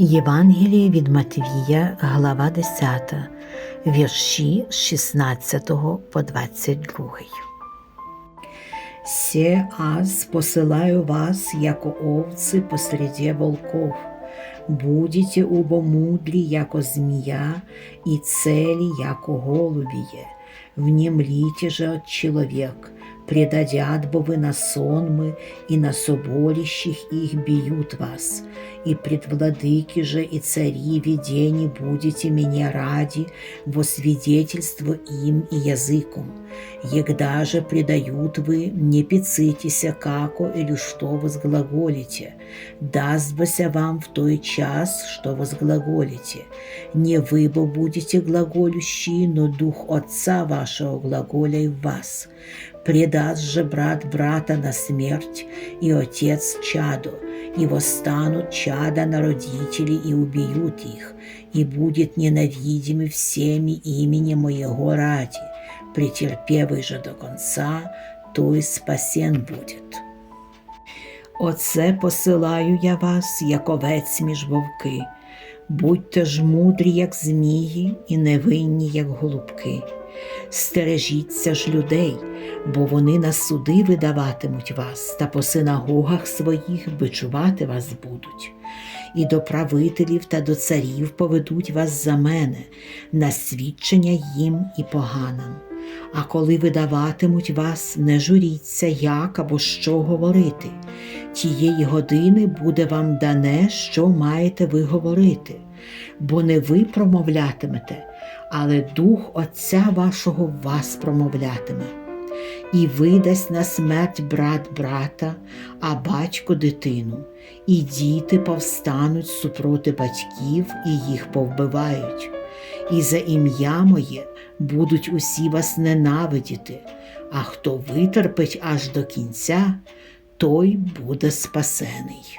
Євангеліє від Матвія, глава 10, вірші з 16 по 22. Се аз посылаю вас, яко овцы посреди волков. Будете убо мудрі, яко змія, і цели, яко голубіє. Внемлите же от человек, предадят бы вы на сонмы, и на соборищих их бьют вас, и пред владыки же и цари видений будете меня ради во свидетельство им и языком. Егда же предают вы, не пицитеся, како или что возглаголите, даст бися вам в той час, что возглаголите. Не вы бы будете глаголющие, но Дух Отца вашего глаголя в вас. Предаст же брат брата на смерть, и отец чаду, и восстанут чада на родителей и убьют их, и будет ненавидимы всеми именем моего ради. Претерпевый же до конца, той спасен будет. Оце посилаю я вас, як овець між вовки. Будьте ж мудрі, як змії, і невинні, як голубки. Стережіться ж людей, бо вони на суди видаватимуть вас, та по синагогах своїх бичувати вас будуть. І до правителів та до царів поведуть вас за мене, на свідчення їм і поганам. А коли видаватимуть вас, не журіться, як або що говорити. Тієї години буде вам дане, що маєте ви говорити, бо не ви промовлятимете, але Дух Отця вашого вас промовлятиме. І видасть на смерть брат брата, а батько дитину, і діти повстануть супроти батьків і їх повбивають. І за ім'я моє будуть усі вас ненавидіти, а хто витерпить аж до кінця, той буде спасений.